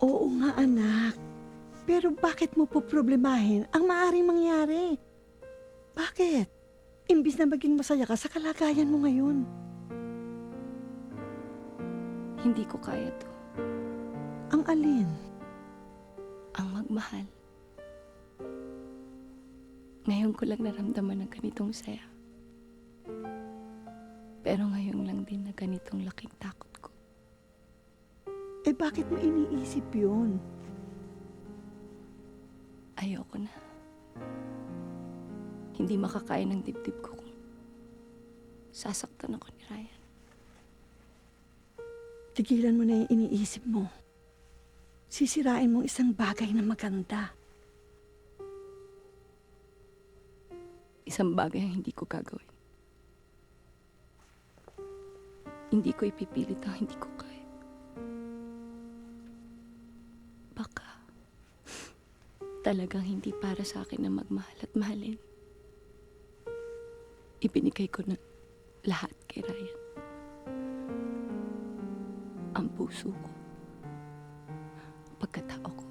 Oo nga, anak. Pero bakit mo po problemahin ang maaring mangyari? Bakit? Imbis na maging masaya ka sa kalagayan mo ngayon. Hindi ko kaya to. Ang alin? Ang magmahal. Ngayon ko lang naramdaman ng ganitong saya. Pero ngayon lang din na ganitong laking takot ko. Eh bakit mo iniisip yun? Ayoko na. Hindi makakaya ng dibdib ko kung sasaktan ako ni Ryan. Tigilan mo na yung iniisip mo. Sisirain mong isang bagay na maganda. Isang bagay ang hindi ko gagawin. Hindi ko ipipilit ang hindi ko kaya. Talagang hindi para sa akin na magmahal at mahalin. Ibinigay ko na lahat kay Ryan. Ang puso ko. Pagkatao ko.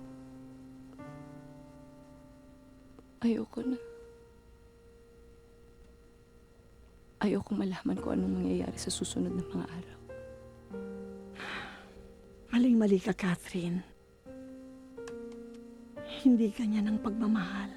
Ayoko na. Ayoko malaman kung anong mangyayari sa susunod na mga araw. Maling-mali ka, Catherine. Hindi kanya ng pagmamahal.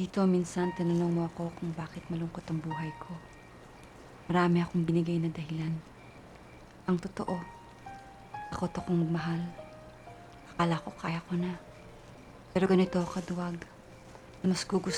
Dito minsan tinanong mo ako kung bakit malungkot ang buhay ko. Marami akong binigay na dahilan. Ang totoo, ako to kong magmahal. Akala ko kaya ko na. Pero ganito ako kaduwag. 息子